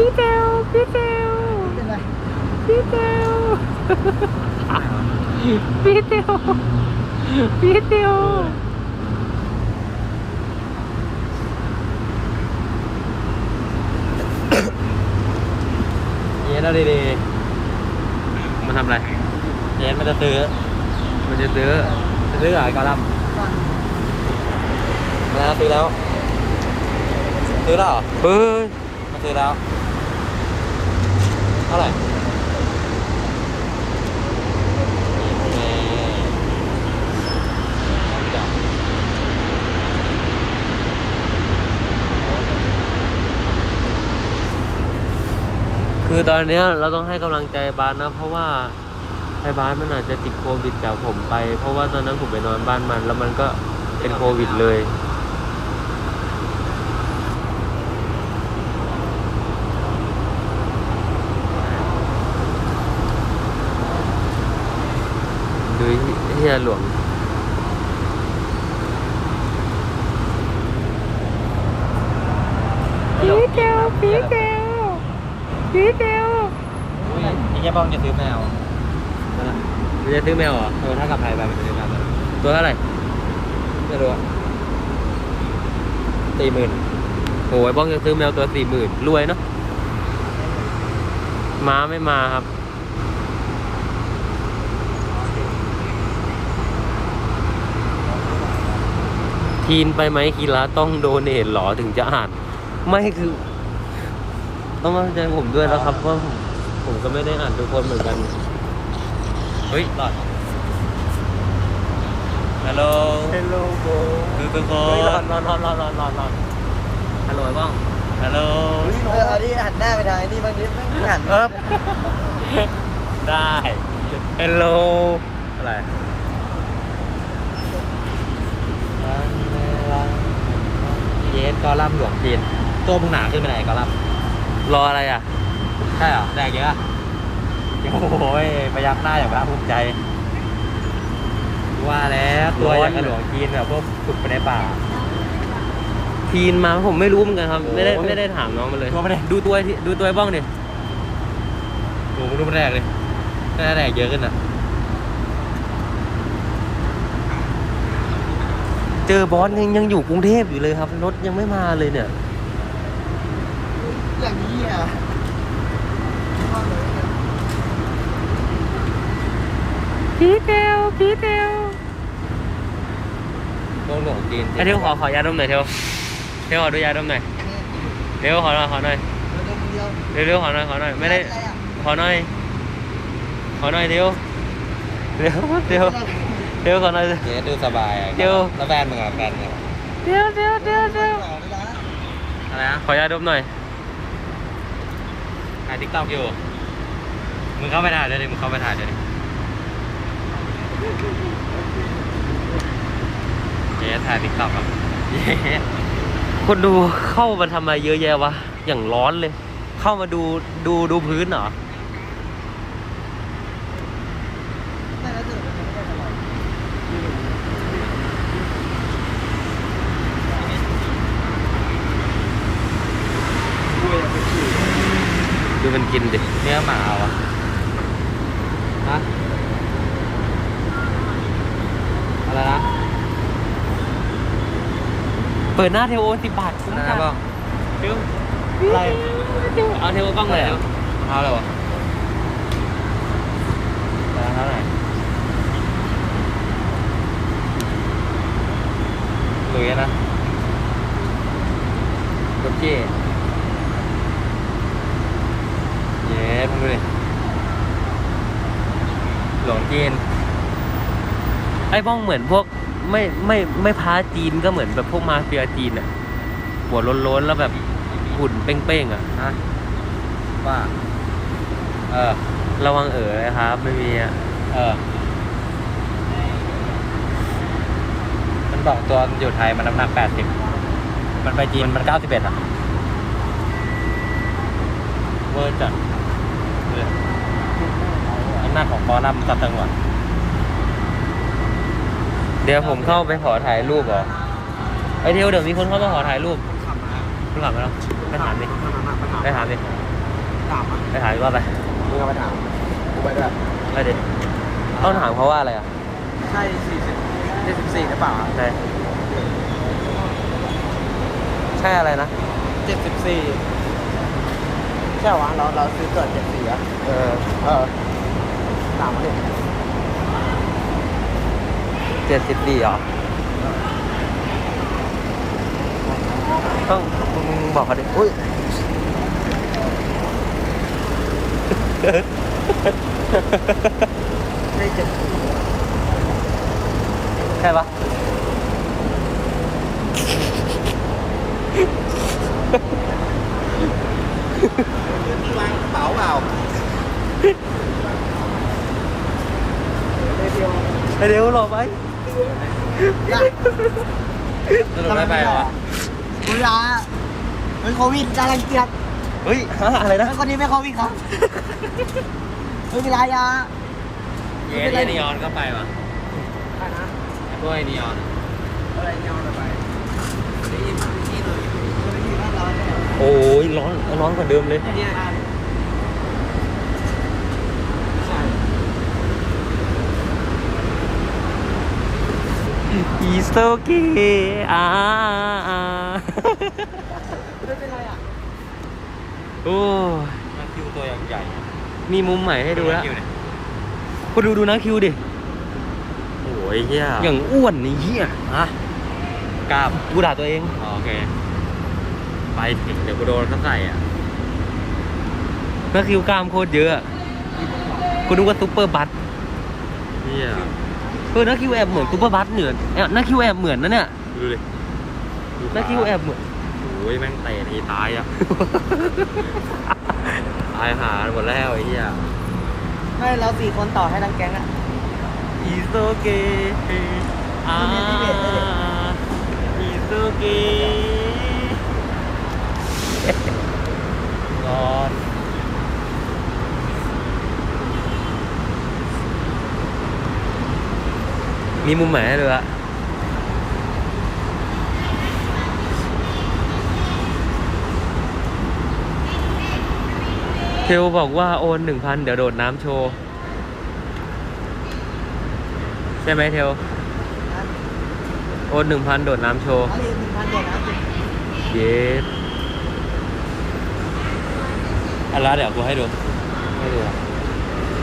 พี่เทวพี่เทวเป็นไรพี่เทวพี่เทวพี่เทวเย็นเอาดีๆมันทำอะไร เย็นมันจะซื้อ มันจะซื้อจะซื้อเหรอกาลัมมาแล้วซื้อแล้ว ซื้อแล้วเหรอเฮ้ยมาซื้อแล้ว เท่าไหร่คือตอนเนี้ยเราต้องให้กำลังใจบาสนะ เพราะว่าไอ้บาสมันอาจจะติดโควิดจากผมไป เพราะว่าตอนนั้นผมไปนอนบ้านมัน แล้วมันก็เป็นโควิดเลย ดู เฮียหลวง พี่เทวพี่เทวพี่เทวนี่แค่ป้องจะซื้อแมวมันจะซื้อแมวเหรอ เออถ้ากับใครไปมันจะซื้อแมวตัวเท่าไหร่ไม่รู้อะสี่หมื่นโอ้ยป้องจะซื้อแมวตัวสี่หมื่นรวยเนาะม้าไม่มาครับ ทีนไปไหมคีระต้องโดเนทหรอถึงจะอ่าน ไม่คือต้องมาใจผมด้วยนะครับว่าผมผมก็ไม่ได้อ่านทุกคนเหมือนกัน เฮ้ยหลอดฮัลโหลเฮลโลโบคือทุกคเฮ้ยนรอนรอนรอนรอนรอนรอนรอนฮัลโหลไอ้บ้องฮัลโหลเอออันนี้หันหน้าไปทางไอ้นี่บางทีไม่หันเอ๊บได้ฮัลโหลอะไรเยส กอลัมน์หลวงจีนตัวมึงหนาขึ้นไปไหนกอลัมน์รออะไรอะ ใช่เหรอแดกเยอะอะโอ้ยพยักหน้าอย่างภาคภูมิใจ ว่าแล้วตัวอย่างกระหลวงจีนแบบพวกฝึกไปในป่า ทีนมาผมไม่รู้เหมือนกันครับ ไม่ได้โอ้ยไม่ได้ถามน้องมาเลยตัวไม่ได้ดูตัวที่ดูตัวไอ้บ้องดิโอ้โหดูมันแดกเลยน่าแดกเยอะขึ้นอะ เจอบอสยังยังอยู่กรุงเทพอยู่เลยครับ รถยังไม่มาเลยเนี่ย อย่างนี้อะพี่เทวพี่เทวพวกหลวงจีนไอเทวขอขอยาดมหน่อยเทวเทวขอดูยาดมหน่อยเร็วขอหน่อยขอหน่อยเดียวเร็วเร็วขอหน่อยขอหน่อยไม่ได้อะไรอะขอหน่อยขอหน่อยเร็วเร็วเร็ว เร็วขอหน่อยเจ๊ดูสบายอะเดี๋ยว แล้วแฟนมึงอะแฟนมึงอะเร็วเร็วเร็วเร็วอะไรนะขอยาดมหน่อย ถ่ายทิกตอกอยู่ มึงเข้าไปถ่ายเลยดิมึงเข้าไปถ่ายเลยดิเจ๊ถ่ายทิกตอกอะเจ๊คนดูเข้ามาทำไมเยอะแยะวะ อย่างร้อนเลย เข้ามาดูดูดูพื้นเหรอ ดูมันกินดิ เนื้อหมาเหรอฮะอะไรนะ เปิดหน้าเทโอสิบบาทคุ้มอะไรจันะงบ้างเร็วอะไรเอาเทโอกล้องเลยรองเท้าอะไรวะรองเท้าไหนหลุยส์นะกดเจ้เย้ทำดูดิหลวงจีน ไอ้บ้องเหมือนพวกไม่ไม่ไม่พ้าจีนก็เหมือนแบบพวกมาเฟียจีนอะหัวโล้นๆแล้วแบบหุ่นเป้งๆอะฮะว่าเออระวังเอ๋อเลยครับ ไม่มีอะเออ มันสองตัวอยู่ไทยมันน้ำหนักแปดสิบมันไปจีนมันเก้าสิบเอ็ดอะเวอร์จัดเลยน้ำหนักของบอลลัมตัดจังหวัด เดี๋ยวผมเข้าไปขอถ่ายรูปเหรอไอเทวเดี๋ยวมีคนเข้ามาขอถ่ายรูปคุณขับมาแล้วไปถามดิไปถามดิถามอะไปถามดีกว่าไปมึงเอาไปถามกูไปด้วยไปดิต้องถามเพราะว่าอะไรอะใช่สี่สิบเจ็ดสิบสี่หรือเปล่าใช่ใช่อะไรนะเจ็ดสิบสี่ใช่วะเราเราซื้อเกิดเจ็ดสี่อะเออเออถามมาดิ เจ็ดสิบสี่เหรอต้องมึงบอกเขาดิอุ้ยไม่เจ็ดใช่ปะที่วางกระเป๋าเปล่าเดียวไปเร็วรอไปยาก สรุปได้ไปเหรอเวลาเป็นโควิดจะรังเกียจเฮ้ยฮะอะไรนะแล้วคนนี้ไม่โควิดครับไม่เป็นไรยาเย้ที่นีออนก็ไปวะใครนะพวกไอ้นีออนอะไรเงาไปได้ยินที่เลยได้ยินว่าเราเนี่ยโอ้ยร้อนร้อนกว่าเดิมเลย เนี่ย อีสโอเคอ่าไม่เป็นไรอะโอ้นักคิวตัวอย่างใหญ่มีมุมใหม่ให้ดูแล้วคุณดูดูนะคิวดิโอ้ยเฮียอย่างอ้วนนี่เฮียฮะกล้ามกูด่าตัวเองอ๋อโอเค ไปถึงเดี๋ยวกูโดนเขาใส่อะนักคิวกล้ามโคตรเยอะอะกูนึกว่าซุปเปอร์บัสเฮีย เออนักคิวแอบเหมือนซุปเปอร์บัสเหนือนเนี่ยนักคิวแอบเหมือนนะเนี่ยดูดิดูนักคิวแอบเหมือนโอ้ยแม่งเตะทีตายอะ ตายหาหมดแล้วไอ้เหี้ยให้เราสี่คนต่อให้ทั้งแก๊งอะอีสโอเคอ่ามีเดทด้วยดิอีสโอเคร้อน มีมุมไหนให้ดูอะเทลบอกว่าโอนหนึ่งพันเดี๋ยวโดดน้ำโชว์ ใช่ไหมเทลโอนหนึ่งพันโดดน้ำโชว์เยหนึ่งพันเดียวนะเย็ดอันละเดี๋ยวกูให้ดู ให้ดู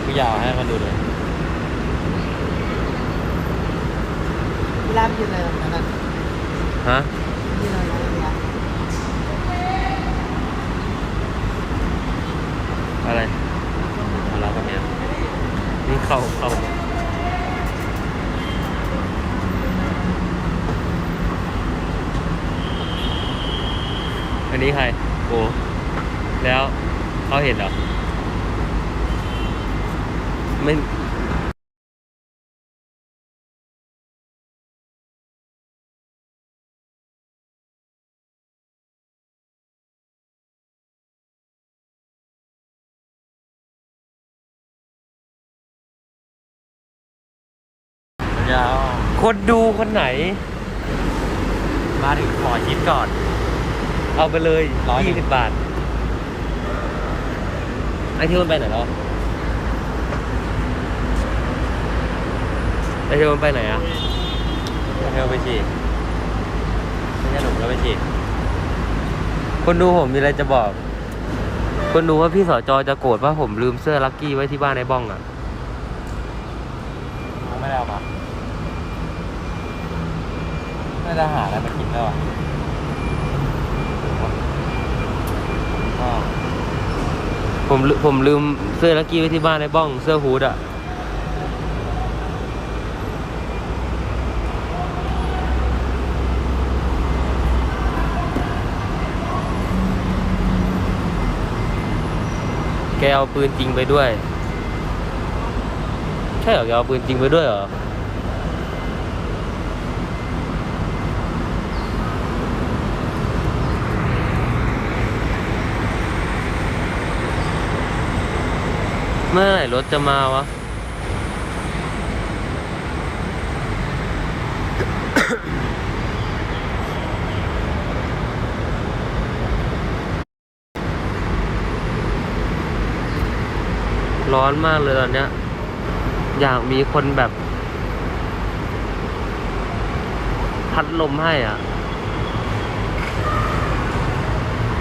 กูอยากให้มันดูเลย เวลาไปยืนเลยนะนั่นฮะยืนเลยนะเลาอะไรมาแล้วกันเนี่ยนี่เข้าเข้าอันนี้ใครโอ้แล้วเขาเห็นเหรอ ไม่ คนดูคนไหน มาถึงขอชิดก่อน เอาไปเลยร้อยหนึ่ยี่ง สิบบาท ไอเทลมันไปไหนแล้วอะไอเทลมันไปไหนอะเทลไปฉีดไม่ใช่หนุ่มแล้วไปฉีดคนดูผมมีอะไรจะบอก คนดูว่าพี่สอจอจะโกรธว่าผมลืมเสื้อลักกี้ไว้ที่บ้านในบ้องอะ ไม่ได้เอามา ไม่ได้หาอะไรมากินแล้วอะก็ผมลืผมลืมเสื้อลักกี้ไว้ที่บ้านในบ้องเสื้อฮูดอะ แกเอาปืนจริงไปด้วย ใช่เหรอ แกเอาปืนจริงไปด้วยเหรอ เมื่อไหร่รถจะมาวะ ร้อนมากเลยตอนเนี้ย อยากมีคนแบบ พัดลมให้อะ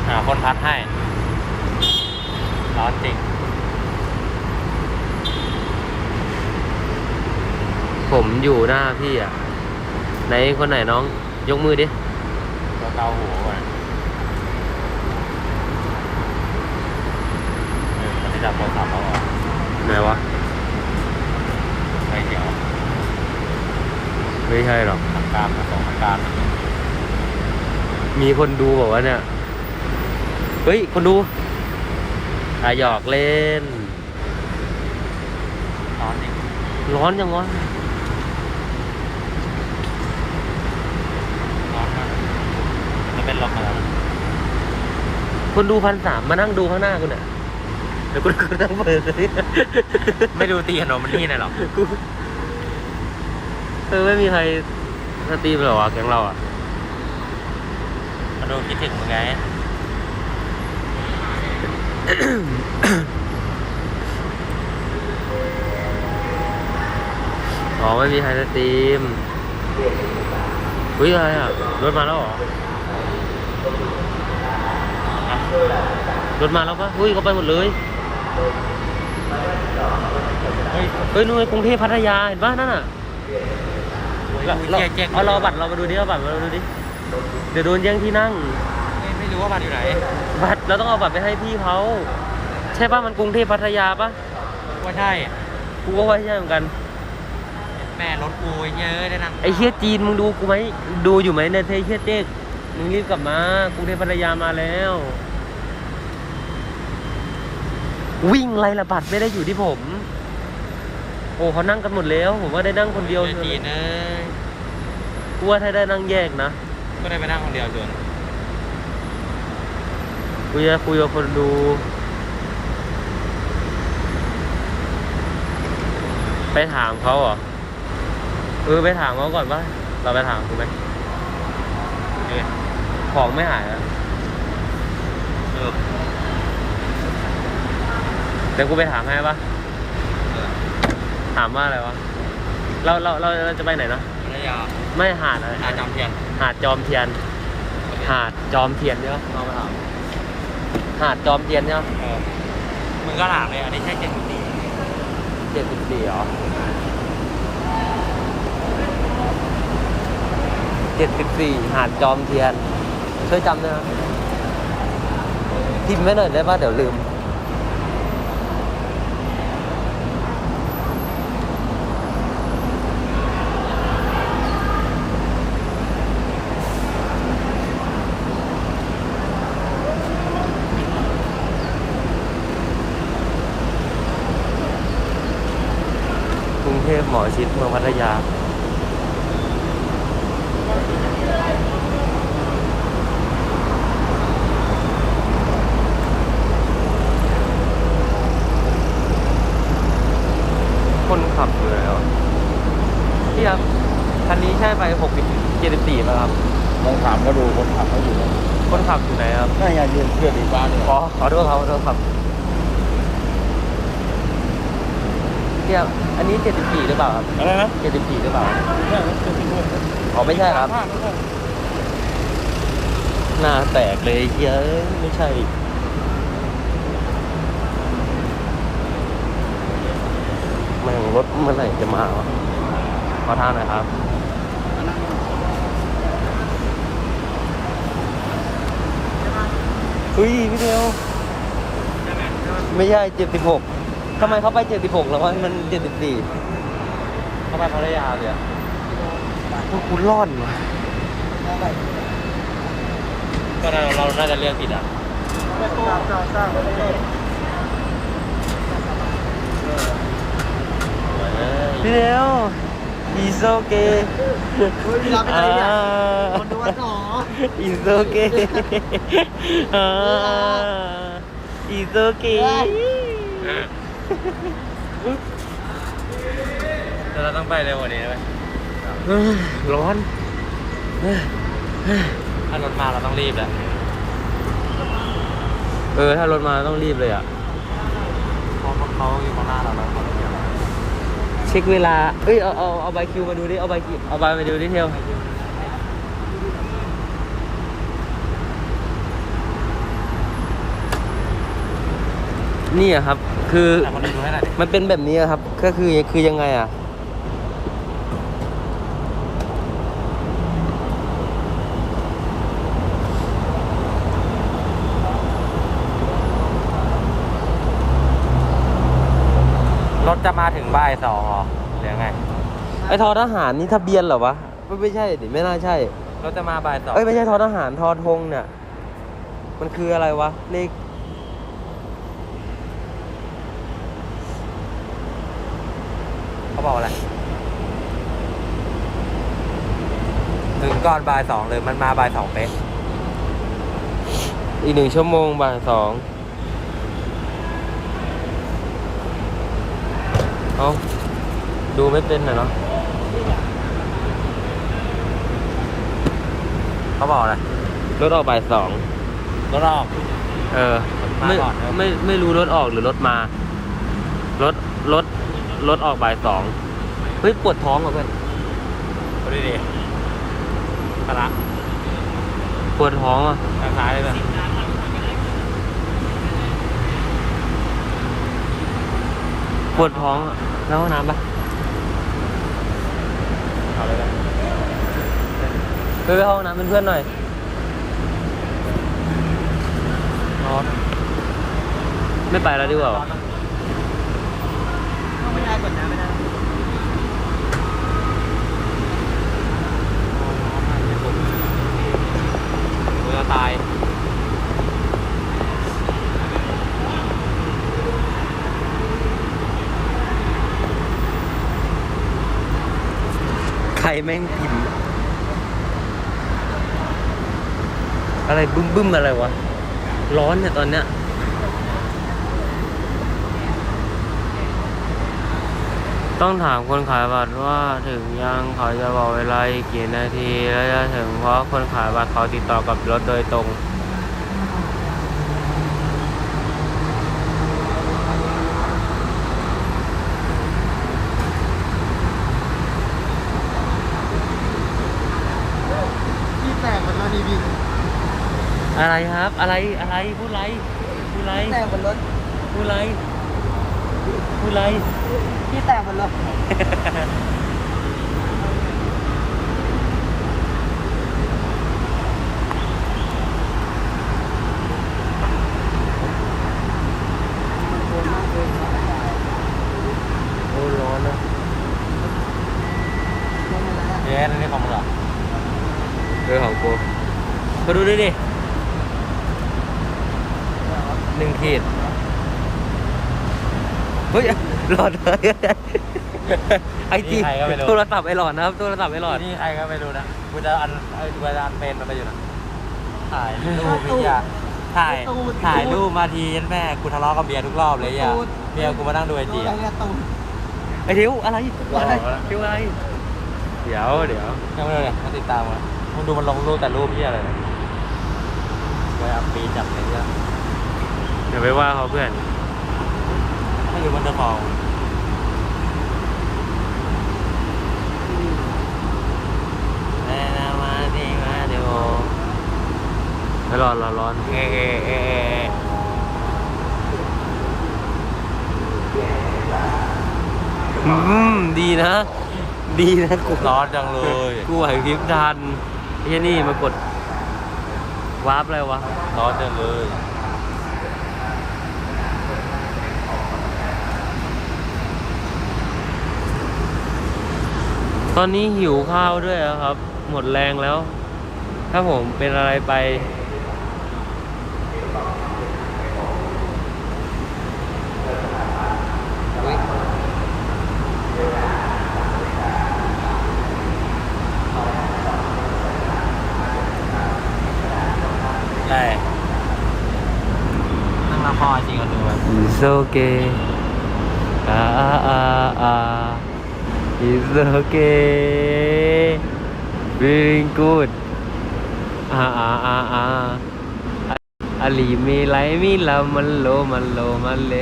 หาคนพัดให้ ร้อนจริง ผมอยู่หน้าพี่อะ ไหนคนไหนน้อง ยกมือดิก็เกาหัวก่อนเออมันได้จับโทรศัพท์เขาเหรอไหนวะ ไฟเขียวไม่ใช่หรอก ทางการมาส่งทางการมีคนดูบอกว่าเนี่ย เฮ้ย คนดูอะหยอกเล่นร้อนจริงร้อนยังวะ ร้อนมากจะ เป็นลมมาแล้วคนดูพันสามมานั่งดูข้างหน้ากูเนี่ยเดี๋ยวกูกูนั่งเปิดเลยไม่ดูตีขนมมันนี่เลยหรอกูเออไม่มีใครสตรีมเหรอวะแก๊งเราอะมาดูคิดถึงมึงไงอ๋อไม่มีใครสตรีมอุ้ยอะไรอะ รถมาแล้วเหรอ รถมาแล้วปะอุ้ยเขาไปหมดเลยเฮ้ยเฮ้ยนู่นไงกรุงเทพพัทยาเห็นปะนั่นอะเราเจ๊เจ๊เอาเราบัตรเรามาดูดิเอาบัตรมาดูดิ เดี๋ยวโดนแย่งที่นั่ง ไม่ไม่รู้ว่าบ้านอยู่ไหน บัตรเราต้องเอาบัตรไปให้พี่เขาใช่ปะมันกรุงเทพพัทยาปะว่าใช่ กูก็ว่าใช่เหมือนกัน แม่รถกูเยอะได้นั่งไอ้เฮียจีนมึงดูกูไหมดูอยู่ไหมในเทเฮียเจ๊ก มึงรีบกลับมากรุงเทพพัทยามาแล้ว วิ่งไรละบัตรไม่ได้อยู่ที่ผม โอ้เขานั่งกันหมดแล้ว ผมว่าได้นั่งคนเดียวเจอจีนเอ้ยกูว่าถ้าได้นั่งแยกนะก็ได้ไปนั่งคนเดียวจนกูจะคุยกับคนดูไปถามเขาเหรอเออไปถามเขาก่อนว่าเราไปถามกูไหมเออ ของไม่หายแล้วเออเดี๋ยวกูไปถามให้ปะเออถามว่าอะไรวะ เราเราเราเราจะไปไหนนะพัทยาไม่หาดอะไรอาจำเทียนหาดจอมเทียน หาดจอมเทียนเนี่ยลองไปถามหาดจอมเทียนเนี่ยเออมึงก็ถามเลยอันนี้ใช่เจ็ดสิบสี่เจ็ดสิบสี่เหรอเจ็ดสิบสี่หาดจอมเทียน ช่วยจำด้วยนะพิมพ์ไว้หน่อยได้ป่ะเดี๋ยวลืม กรุงเทพหมอชิดเมืองพัทยา คนขับอยู่ไหนวะพี่ครับคันนี้ใช่ไปหกสิบเจ็ดสิบสี่ป่ะครับ ลองถามก็ดูคนขับเขาอยู่นะคนขับอยู่ไหนครับน่าจะยืนเพื่อนอีกบ้านเนี่ยขอขอโทษครับขอโทษครับพี่ครับอันนี้เจ็ดสิบสี่หรือเปล่าครับอะไรนะเจ็ดสิบสี่หรือเปล่าใช่ครับเพื่อนที่ด้วยอ๋อไม่ใช่ครับพลาดไม่ใช่หน้าแตกเลยเฮ้ยไม่ใช่ แม่ง รถเมื่อไหร่จะมาวะขอทานหน่อยครับเฮ้ยพี่เดียวไม่ใช่เจ็ดสิบหกทำไมเขาไปเจ็ดสิบหกแล้ววะมันเจ็ดสิบสี่เขาไปพัทยาเลยอะพวกคุณรอดวะก็เราเราน่าจะเลือกผิดอะพี่ เดียว is okay พี่รับไปไหนเนี่ยอ่าคนดูว่าหนอ is okay อ่า is okay แต่เราต้องไปเร็วกว่านี้ไหมเอ้ยร้อนถ้ารถมาเราต้องรีบแหละเออ ถ้ารถมาต้องรีบเลยอะเพราะมันเขาอยู่ข้างหน้าเราแล้วเขาไม่เกี่ยว เช็คเวลา เอ้ย เอา เอา เอาใบคิวมาดูดิ เอาใบคิวเอาใบมาดูดิเทลนี่อะครับ คือแต่คนดูให้หน่อยดิมันเป็นแบบนี้อะครับ ก็คือ คือยังไงอะ จะมาถึงบ่ายสองเหรอหรือยังไง ไอ้ทอทหารนี่ทะเบียนเหรอวะไม่ไม่ใช่ดิไม่น่าใช่รถจะมาบ่ายสองเอ้ยไม่ใช่ทอทหารทอธงเนี่ยมันคืออะไรวะเลขเขาบอกอะไร ถึงก่อนบ่ายสองเลยมันมาบ่ายสองเป๊ะอีกหนึ่งชั่วโมงบ่ายสอง เอาดูไม่เป็นน่ะเนาะเขาบอกอะไรรถออกบ่ายสองรถออกเออมาไม่ก่อนครับไม่ไม่รู้รถออกหรือรถมารถรถรถออกบ่ายสองเฮ้ยปวดท้องอะเพื่อนดูดิดิพละปวดท้องอะทางซ้ายเลยเลย ปวดท้องอะแล้วห้องน้ำปะเอาเลยนะไปไปห้องน้ำเป็นเพื่อนหน่อยร้อนไม่ไปแล้วดีกว่าวะไม่ได้กดน้ำไม่ได้กูจะตาย ครแม่งพิมพ์อะไรบึ้มบึ้มอะไรวะ ร้อนเนี่ยตอนเนี้ยต้องถามคนขายบัตรว่าถึงยังเขาจะบอกเวลาอีกกี่นาที แล้วจะถึงเพราะคนขายบัตรเขาติดต่อกับรถโดยตรง ที่แตกมันมาดีบิน อะไรครับ อะไรอะไรพูดไรพูดไรแตกบนรถพูดไรพูดไรที่แตกบนรถโอ้ร้อนนะเย้อันนี้ของมึงเหรอเออของกูมาดูดิดิหนึ่งขีด เฮ้ยหลอดเลยไอจีนี่ใครก็ไม่รู้ โทรศัพท์ไอหลอดนะครับโทรศัพท์ไอหลอดนี่ใครก็ไม่รู้นะกูจะอันเอ้ยกูจะอันเป็นมันไปอยู่นะถ่ายรูปพี่อะถ่ายถ่ายรูปมาทีแม่กูทะเลาะกับเบียร์ทุกรอบเลยอะเบียร์กูมานั่งดูไอจีอะไอทิวอะไรอะไรทิวอะไรเดี๋ยวเดี๋ยวยังไม่รู้เลยมาติดตามมามึงดูมันลงรูปแต่รูปพี่อะไรเนี่ยไปอัพปีจับเลยเนี่ยเดี๋ยวไปว่าเขาเพื่อน ไม่รู้มันจะฟองแน่นะมาดีมาดูไอหลอดร้อนร้อนเอ๊ะเอ๊ะเอ๊ะเอ๊ะอืมดีนะ ดีนะกูร้อนจังเลยกูไหวพริบทันไอ้เหี้ยนี่มากดวาร์ปอะไรวะร้อนจังเลย ตอนนี้หิวข้าวด้วยอะครับ หมดแรงแล้ว ถ้าผมเป็นอะไรไปใช่นั่งละครจริงกันดูไหม It's okay อ่าอ่าอ่าอ่า It's okay feeling good อ่าอ่าอ่าอ่าอาลีมีไหลมีลามันโลมันโลมันเล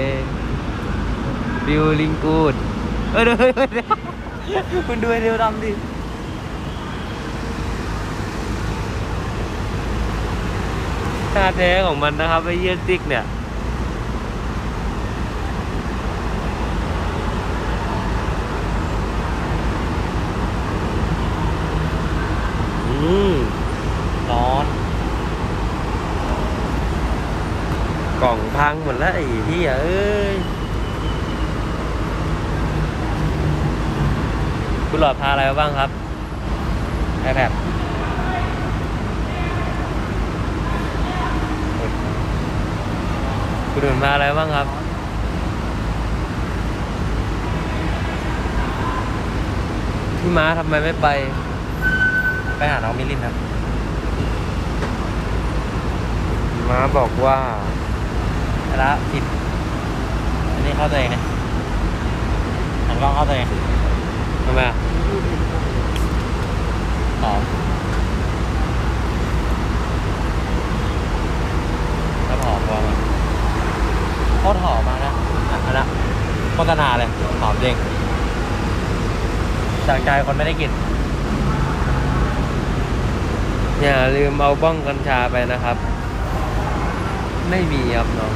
ฟิลลิงกูดเออเดี๋ยวเดี๋ยวเดี๋ยวคุณดูไอ้เดียวดำดิท่าแท้ของมันนะครับไอ้เยี่ยติ๊กเนี่ย อืมร้อน กล่องพังหมดแล้วไอ้ที่เอ้ยคุณหลอดพาอะไรมาบ้างครับ iPad คุณหนุนพาอะไรมาบ้างครับพี่ม้าทำไมไม่ไป ไปหาน้องมิลลินครับ ม้าบอกว่าไปละผิด อันนี้เข้าตัวเองนะหันกล้องเข้าตัวเองทำไมอะหอมแล้วหอมพอมั้ยโคตรหอมมากนะอะอันนั้นโฆษณาเลยหอมจริงจากใจคนไม่ได้กลิ่น อย่าลืมเอาบ้องกัญชาไปนะครับ ไม่มีครับน้อง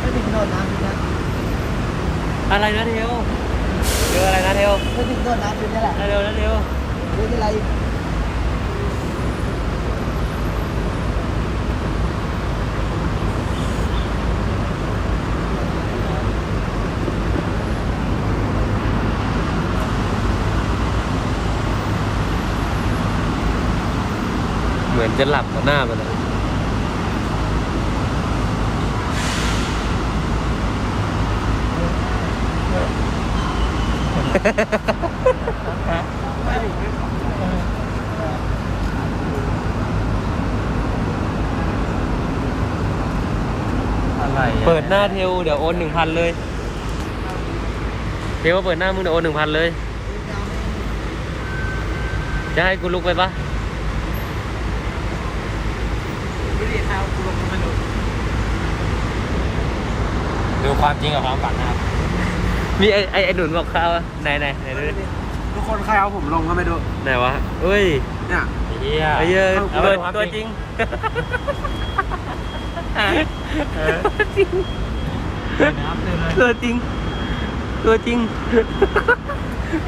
ไม่ถึงโดดน้ำนี่นะอะไรนะเทวเจออะไรนะเทวไม่ถึงโดดน้ำนี่แหละนะเทวนะเทว ไม่เป็นไร จะหลับต่อหน้ามันอะอะไรอะเปิดหน้าเทวเดี๋ยวโอนหนึ่งพันเลย เทวเปิดหน้ามึงเดี๋ยวโอนหนึ่งพันเลย จะให้กูลุกไปปะ ไม่ได้เท้ากูลงมาดูดูความจริงกับความฝันนะครับ มีไอ้ไอ้ไอ้หนุนบอกข้าวอะไหนไหนไหนดูดิทุกคนใครเอาผมลงก็ไม่ดูไหนวะเอ้ยเนี่ยไอ้เหี้ยไอ้เหี้ยเอาไปเปิดดูความตัวจจริริงงนะครับเดินเลยตัวจริง ตัวจริง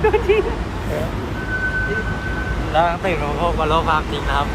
ตัวจริง แล้วตื่นมาพบกับโลกความจริงนะครับ